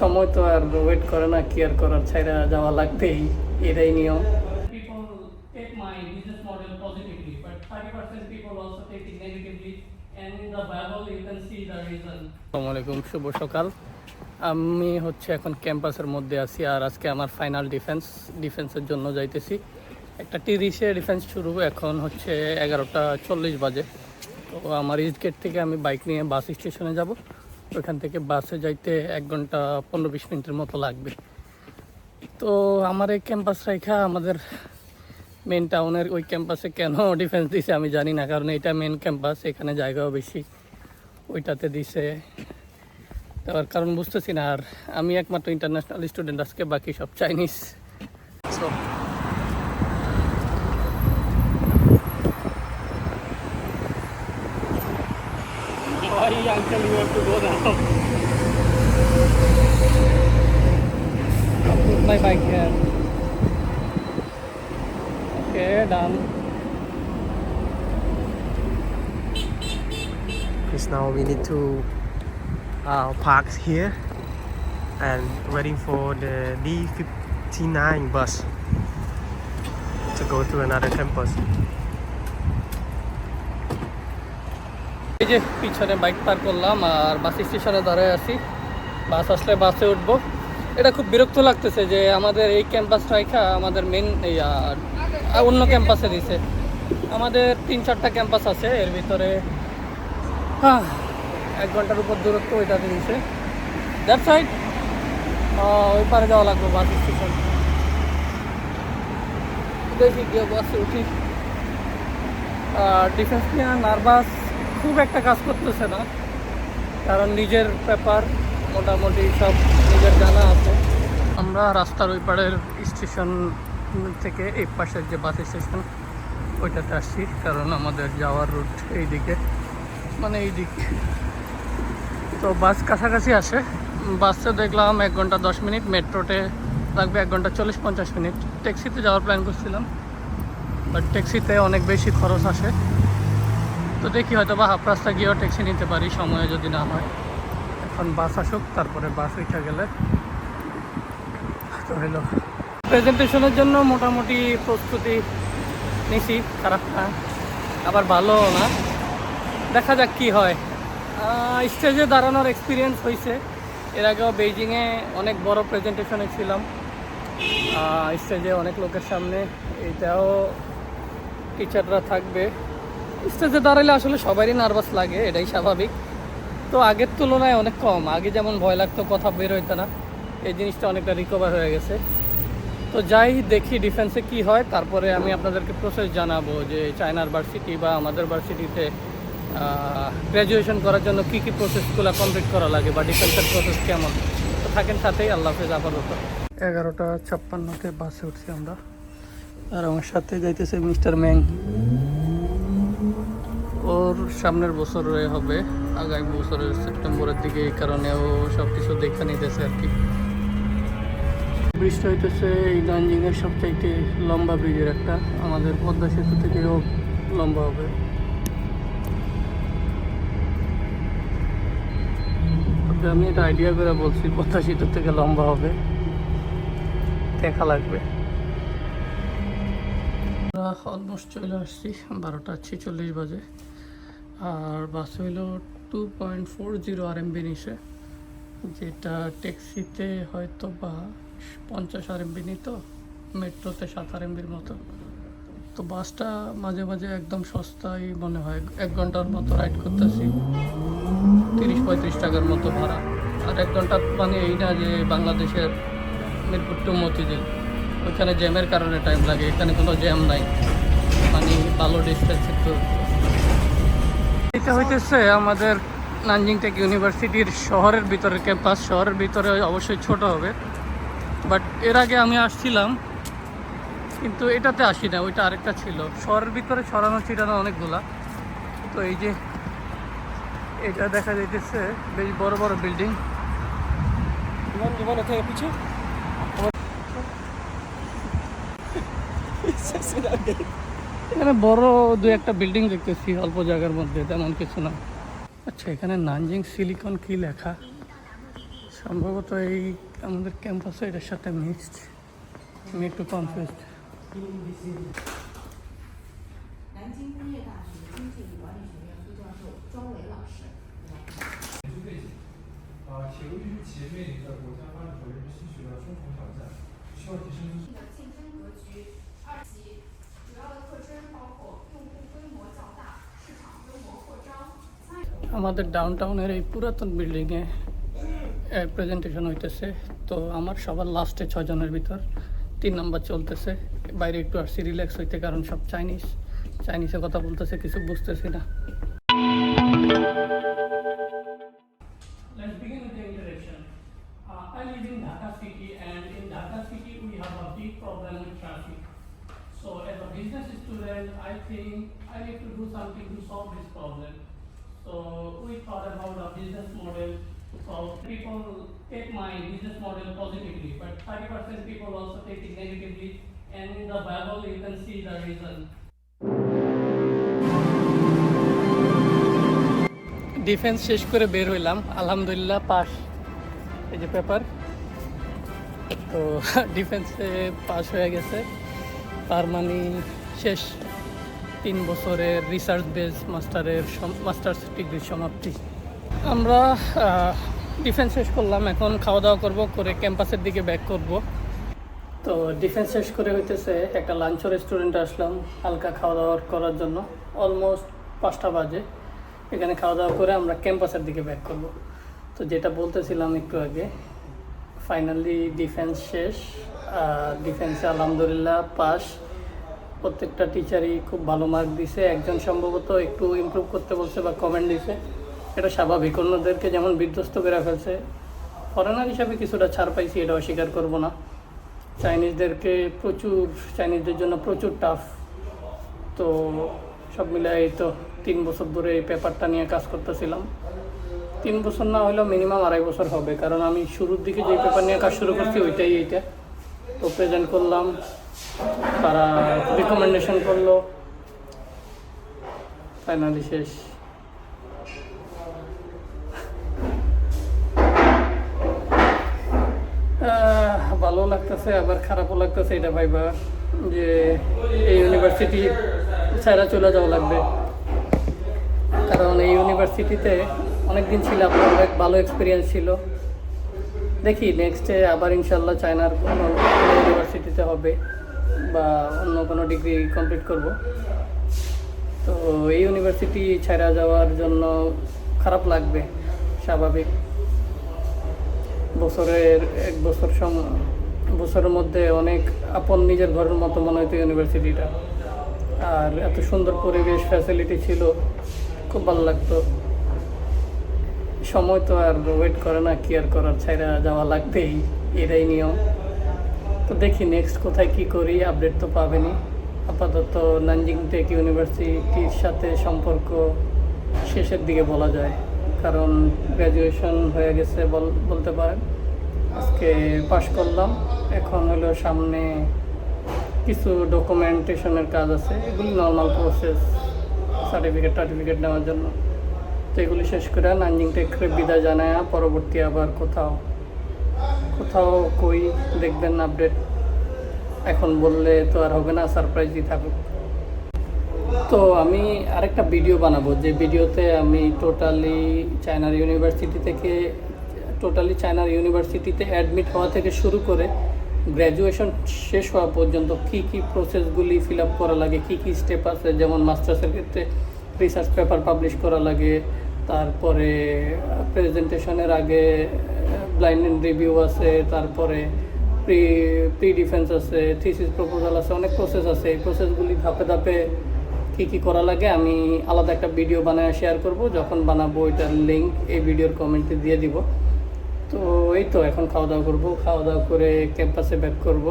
সময় তো আর ওয়েট করে না কেয়ার করার ছাইরা যাওয়া লাগবেই এটাই নিয়ম people take my business model positively, but 30% people also take it negatively. And in the Bible, you can see the reason. আসসালামু আলাইকুম শুভ সকাল আমি হচ্ছে এখন ক্যাম্পাসের মধ্যে আছি আর আজকে আমার ফাইনাল ডিফেন্স ডিফেন্সের জন্য যাইতেছি একটা তিরিশে ডিফেন্স শুরু এখন হচ্ছে এগারোটা চল্লিশ বাজে তো আমার ইস্ট গেট থেকে আমি বাইক নিয়ে বাস স্টেশনে যাব ওইখান থেকে বাসে যাইতে এক ঘণ্টা পনেরো বিশ মিনিটের মতো লাগবে। তো আমার এই ক্যাম্পাস রেখা আমাদের মেন টাউনের ওই ক্যাম্পাসে কেন ডিফেন্স দিছে আমি জানি না, কারণ এটা মেন ক্যাম্পাস এখানে জায়গাও বেশি, ওইটাতে দিছে। তার কারণ বুঝতেছি না, আর আমি একমাত্র ইন্টারন্যাশনাল স্টুডেন্ট আজকে বাকি সব Chinese have to go now? I'll put my bike here. Okay, done. Because now we need to uh, park here and waiting for the D59 bus to go to another campus. এই যে পিছনে bike পার করলাম আর বাস স্টেশনে দাঁড়ায় আছি। বাস আসলে বাসে উঠবো। এটা খুব বিরক্ত লাগতেছে যে আমাদের এই ক্যাম্পাস রাইখা আমাদের মেন অন্য ক্যাম্পাসে দিছে। আমাদের তিন চারটা ক্যাম্পাস আছে, এর ভিতরে হ্যাঁ এক ঘণ্টার উপর দূরত্ব ওইটাতে দিছে দ্যাট সাইড ওই পারে যাওয়া লাগবে বাস স্টেশন। দেখি গিয়ে বাসে উঠি। ডিফেন্স নিয়ে নার্ভাস খুব একটা কাজ করতেছে না। কারণ নিজের পেপার মোটামুটি সব নিজের জানা আছে। আমরা রাস্তার ওই পাড়ের স্টেশন থেকে এই পাশের যে বাস স্টেশন, ওইটাতে আসছি। কারণ আমাদের যাওয়ার রুট এই দিকে মানে এই দিক তো বাস কাছাকাছি আসে বাসে দেখলাম এক ঘণ্টা দশ মিনিট, মেট্রোতে লাগবে এক ঘণ্টা চল্লিশ পঞ্চাশ মিনিট। ট্যাক্সিতে যাওয়ার প্ল্যান করছিলাম। বাট ট্যাক্সিতে অনেক বেশি খরচ আসে। তো দেখি হয়তো বা হাফ রাস্তা গিয়েও ট্যাক্সি নিতে পারি, সময়ে যদি না হয়। এখন বাস আসুক, তারপরে বাস উঠে গেলে। তো হলো প্রেজেন্টেশনের জন্য মোটামুটি প্রস্তুতি নিছি, খারাপ না, আবার ভালো না। দেখা যাক কি হয়। স্টেজে দাঁড়ানোর এক্সপিরিয়েন্স হয়েছে এর আগেও বেইজিংয়ে অনেক বড় প্রেজেন্টেশনে ছিলাম। স্টেজে অনেক লোকের সামনে, এটাও টিচাররা থাকবে। স্টেজে দাঁড়ালে আসলে সবারই নার্ভাস লাগে, এটাই স্বাভাবিক। তো আগের তুলনায় অনেক কম। আগে যেমন ভয় লাগতো, কথা বের হইতো না। এই জিনিসটা অনেকটা রিকভার হয়ে গেছে। তো যাই দেখি ডিফেন্সে কি হয়। তারপরে আমি আপনাদেরকে প্রসেস জানাব যে চায়নার ভার্সিটি বা আমাদের ভার্সিটিতে গ্র্যাজুয়েশন করার জন্য কী কী প্রসেসগুলো কমপ্লিট করা লাগে বা ডিফেন্সের প্রসেস কেমন। তো থাকেন সাথেই। আল্লাহ হাফেজ আপাতত। এগারোটা ছাপ্পান্নতে বাসে উঠছি আমরা। আর আমার সাথে যাইতেছে মিস্টার ম্যাং ওর সামনের বছরে হবে, আগামী বছরের সেপ্টেম্বরের দিকে এই কারণে ও সব কিছু দেখে নিতেছে আর কি। ব্রিজটা হইতেছে, এই নানজিংয়ের সবচাইতে লম্বা ব্রিজের একটা। আমাদের পদ্মা সেতু থেকেও লম্বা হবে। আমি এটা আইডিয়া করে বলছি, পদ্মা সেতু থেকে লম্বা হবে। দেখা লাগবে। অলমোস্ট চলে আসছি, বারোটা ছেচল্লিশ বাজে। আর বাস হইল টু পয়েন্ট ফোর জিরো আর এমবি নিছে যেটা ট্যাক্সিতে হয়তো বা পঞ্চাশ আর এমবি নিত মেট্রোতে সাত আর এমবির মতো। তো বাসটা মাঝে মাঝে একদম সস্তাই মনে হয়, এক ঘণ্টার মতো রাইড করতেছি। তিরিশ পঁয়ত্রিশ টাকার মতো ভাড়া। আর এক ঘণ্টা মানে এই না যে বাংলাদেশের মিরপুর টু মতিঝিল, ওইখানে জ্যামের কারণে টাইম লাগে, এখানে কোনো জ্যাম নাই। মানে ভালো ডিস্টেন্স একটু এটা হইতেছে আমাদের নানজিং টেক ইউনিভার্সিটির শহরের ভিতরে ক্যাম্পাস। শহরের ভিতরে অবশ্যই ছোট হবে। বাট এর আগে আমি আসছিলাম কিন্তু এটাতে আসি না ওইটা আরেকটা ছিল। শহরের ভিতরে ছড়ানো ছিটানো অনেকগুলা। তো এই যে এটা দেখা যাইতেছে বেশ বড় বড় বিল্ডিং। পিছিয়ে এখানে বড় দু একটা বিল্ডিং দেখতেছি, অল্প জায়গার মধ্যে, তেমন কিছু না। আচ্ছা এখানে নানজিং সিলিকন কি লেখা? সম্ভবত এই আমাদের ক্যাম্পাসে এটার সাথে মিক্সড আমি একটু কনফিউজ 三 ডাউন টাউনের এই পুরাতন বিল্ডিংয়ে প্রেজেন্টেশন হইতেছে। তো আমার সবার লাস্টে ছজনের ভিতর তিন নাম্বার চলতেছে। বাইরে একটু আসছি রিল্যাক্স হইতে, কারণ সব চাইনিজ চাইনিজে কথা বলতেছে, কিছু বুঝতেছি না। Business model. So people take my business model positively, but 30% people also take it negatively. And in the Bible, you can see the reason. Defence শেষ করে বের হইলাম আলহামদুলিল্লাহ পাস এই যে পেপার তো ডিফেন্সে পাস হয়ে গেছে তার মানে শেষ তিন বছরের রিসার্চ বেস মাস্টারের মাস্টার্স ডিগ্রির সমাপ্তি আমরা ডিফেন্স শেষ করলাম, এখন খাওয়া দাওয়া করব, করে ক্যাম্পাসের দিকে ব্যাক করব। তো ডিফেন্স শেষ করে হইতেছে একটা লাঞ্চ রেস্টুরেন্টে আসলাম, হালকা খাওয়া দাওয়া করার জন্য। অলমোস্ট পাঁচটা বাজে। এখানে খাওয়া দাওয়া করে আমরা ক্যাম্পাসের দিকে ব্যাক করব। তো যেটা বলতেছিলাম একটু আগে ফাইনালি ডিফেন্স শেষ ডিফেন্সে আলহামদুলিল্লাহ পাস প্রত্যেকটা টিচারই খুব ভালো মার্ক দিছে। একজন সম্ভবত একটু ইমপ্রুভ করতে বলছে বা কমেন্ট দিছে। এটা স্বাভাবিক। অন্যদেরকে যেমন বিধ্বস্ত করে ফেলছে ফরেনার হিসাবে কিছুটা ছাড় পাইছি, এটা অস্বীকার করব না। চাইনিজদেরকে প্রচুর চাইনিজদের জন্য প্রচুর টাফ তো সব মিলে এই তো তিন বছর ধরে এই পেপারটা নিয়ে কাজ করতেছিলাম। তিন বছর না হলেও মিনিমাম আড়াই বছর হবে, কারণ আমি শুরুর দিকে যে পেপার নিয়ে কাজ শুরু করছি, ওইটাই এইটা। তো প্রেজেন্ট করলাম, তারা রিকমেন্ডেশন করল। ফাইনালি শেষ। লাগতেছে আবার খারাপও লাগতেছে, এটা ভাইবা যে এই ইউনিভার্সিটি ছাড়া চলে যাওয়া লাগবে। কারণ এই ইউনিভার্সিটিতে অনেক দিন ছিল ছিলাম অনেক ভালো এক্সপিরিয়েন্স ছিল। দেখি নেক্সটে আবার ইনশাল্লাহ চায়নার কোনো ইউনিভার্সিটিতে হবে বা অন্য কোনো ডিগ্রি কমপ্লিট করব। তো এই ইউনিভার্সিটি ছাড়া যাওয়ার জন্য খারাপ লাগবে, স্বাভাবিক। বছরের, এক বছর সম বছরের মধ্যে অনেক আপন নিজের ঘরের মতো মনে হতো ইউনিভার্সিটিটা আর এত সুন্দর পরিবেশ ফ্যাসিলিটি ছিল, খুব ভালো লাগতো। সময় তো আর ওয়েট করে না, কি আর করার, ছাইরা যাওয়া লাগবেই, এটাই নিয়ম। তো দেখি নেক্সট কোথায় কি করি আপডেট তো পাবেনি আপাতত নানজিং টেক ইউনিভার্সিটির সাথে সম্পর্ক শেষের দিকে বলা যায়, কারণ গ্র্যাজুয়েশন হয়ে গেছে বল- বলতে পারেন। আজকে পাশ করলাম। এখন হলো সামনে কিছু ডকুমেন্টেশনের কাজ আছে। এগুলি নর্মাল প্রসেস সার্টিফিকেট টার্টিফিকেট নেওয়ার জন্য। তো এগুলি শেষ করে নানজিং টেকরে বিদায় জানায় পরবর্তী আবার কোথাও কোথাও কই দেখবেন আপডেট এখন বললে তো আর হবে না সারপ্রাইজই থাকুক। তো আমি আরেকটা ভিডিও বানাবো। যে ভিডিওতে আমি টোটালি চায়নার ইউনিভার্সিটি থেকে টোটালি চায়নার ইউনিভার্সিটিতে অ্যাডমিট হওয়া থেকে শুরু করে গ্র্যাজুয়েশন শেষ হওয়া পর্যন্ত কি কি প্রসেসগুলি ফিল আপ করা লাগে, কি কি স্টেপ আছে? যেমন মাস্টার্সের ক্ষেত্রে রিসার্চ পেপার পাবলিশ করা লাগে, তারপরে প্রেজেন্টেশনের আগে ব্লাইন্ড রিভিউ আছে, তারপরে প্রি প্রি ডিফেন্স আছে থিসিস প্রপোজাল আছে, অনেক প্রসেস আছে। এই প্রসেসগুলি ধাপে ধাপে কী কী করা লাগে আমি আলাদা একটা ভিডিও বানায় শেয়ার করব। যখন বানাবো এটার লিঙ্ক এই ভিডিওর কমেন্টে দিয়ে দিব। তো এই তো এখন খাওয়া দাওয়া করব, খাওয়া দাওয়া করে ক্যাম্পাসে ব্যাক করব।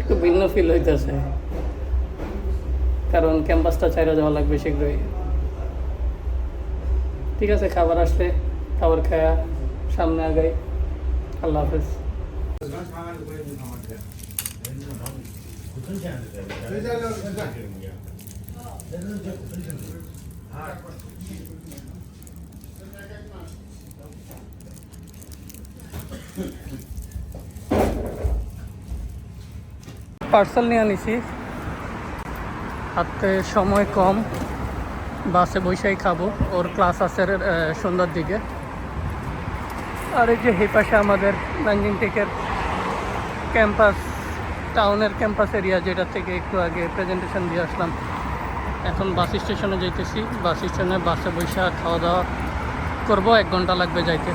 একটু ভিন্ন ফিল হইতেছে। কারণ ক্যাম্পাসটা চাইরা যাওয়া লাগবে শীঘ্রই। ঠিক আছে, খাবার আসলে, খাবার খায়া সামনে আগাই। আল্লাহ হাফেজ। পার্সেল নিয়ে নিছি হাতে সময় কম, বাসে বৈশাই খাব। ওর ক্লাস আছে সন্ধ্যার দিকে। আর এই যে এই পাশে আমাদের নাঙ্গিন টেকের ক্যাম্পাস, টাউনের ক্যাম্পাস এরিয়া, যেটা থেকে একটু আগে প্রেজেন্টেশন দিয়ে আসলাম। এখন বাস স্টেশনে যাইতেছি। বাস স্টেশনে বাসে বৈশা খাওয়া দাওয়া করব, এক ঘণ্টা লাগবে যাইতে।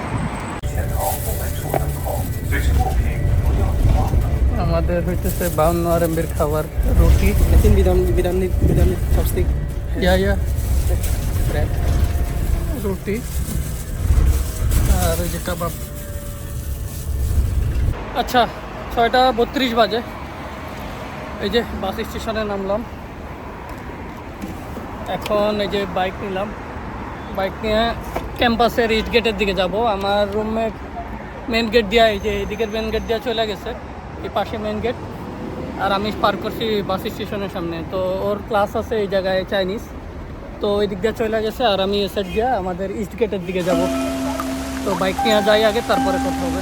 আমাদের হইতেছে বাউন্ন আর এমবির খাবার রুটি। need we don't need chopstick. ইয়া ইয়া। রুটি। আর ওই যে কাবাব। আচ্ছা ছয়টা বত্রিশ বাজে। এই যে বাস স্টেশনে নামলাম। এখন এই যে বাইক নিলাম। বাইক নিয়ে ক্যাম্পাসের ইস্ট গেটের দিকে যাব। আমার রুমমেট মেন গেট দিয়া, এই যে এদিকের মেন গেট দিয়া চলে গেছে, এই পাশে মেন গেট আর আমি পার করছি বাস স্টেশনের সামনে। তো ওর ক্লাস আছে এই জায়গায় চাইনিজ তো ওই দিক দিয়ে চলে গেছে আর আমি এ সাইড দিয়ে আমাদের ইস্ট গেটের দিকে যাব। তো বাইক নিয়ে যাই আগে, তারপরে কথা হবে।